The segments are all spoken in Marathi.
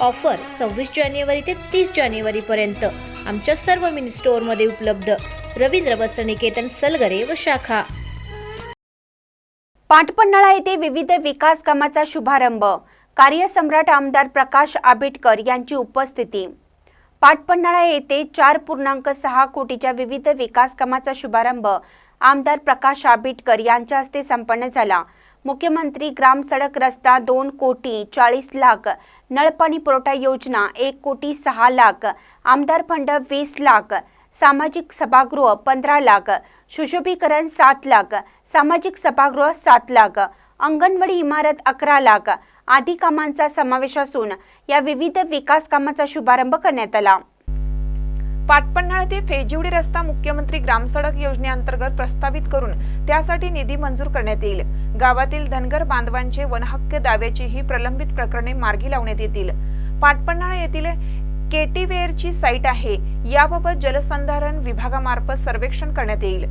ऑफर सव्वीस जानेवारी ते तीस जानेवारीपर्यंत आमच्या सर्व मिनी स्टोअरमध्ये उपलब्ध. रवींद्र वस्त्रनिकेतन सलगरे व शाखा. पाटपन्हाळा येथे विविध विकास कामाचा शुभारंभ. कार्यसम्राट आमदार प्रकाश आंबेडकर यांची उपस्थिती. पाटपन्हाळा येथे चार पूर्णांक सहा कोटीच्या विविध विकास कामाचा शुभारंभ आमदार प्रकाश आंबेडकर यांच्या हस्ते संपन्न झाला. मुख्यमंत्री ग्राम सडक रस्ता दोन कोटी चाळीस लाख नळपाणी पुरवठा योजना एक कोटी सहा लाख आमदार फंड वीस लाख सामाजिक सभागृह पंधरा लाख सुशोभीकरण सात लाख सामाजिक सभागृह सात लाख अंगणवाडी इमारत अकरा लाख आदी कामांचा समावेश असून या विविध विकास कामाचा शुभारंभ करण्यात आला. पाटपन्हाळ ते फेजिवडी रस्ता मुख्यमंत्री ग्रामसडक योजनेअंतर्गत प्रस्तावित करून त्यासाठी निधी मंजूर करण्यात येईल. गावातील धनगर बांधवांचे वनहक्क दाव्याची ही प्रलंबित प्रकरणे मार्गी लावण्यात येतील. पाटपन्हाळ येथील केटीवेअरची साईट आहे. याबाबत जलसंधारण विभागामार्फत सर्वेक्षण करण्यात येईल.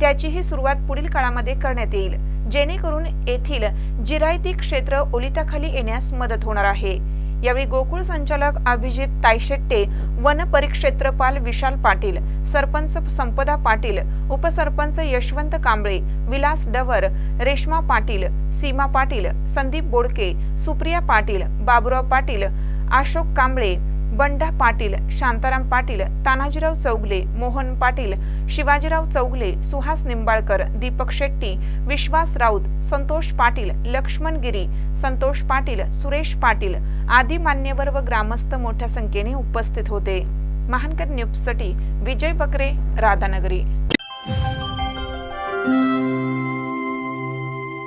त्याचीही सुरुवात पुढील काळामध्ये करण्यात येईल. जेणेकरून येथील जिरायती क्षेत्र ओलिताखाली येण्यास मदत होणार आहे. यावेळी गोकुळ संचालक अभिजित तायशेट्टे वन परिक्षेत्रपाल विशाल पाटील सरपंच संपदा पाटील उपसरपंच यशवंत कांबळे विलास डवर रेश्मा पाटील सीमा पाटील संदीप बोडके सुप्रिया पाटील बाबुराव पाटील अशोक कांबळे बंडा पाटील शांताराम पाटील तानाजीराव चौगले मोहन पाटील शिवाजीराव चौगले सुहास निंबाळकर दीपक शेट्टी विश्वास राऊत संतोष पाटील लक्ष्मण गिरी संतोष पाटील सुरेश पाटील आदी मान्यवर व ग्रामस्थ मोठ्या संख्येने उपस्थित होते. महानकर न्यूजसाठी विजय बकरे राधानगरी.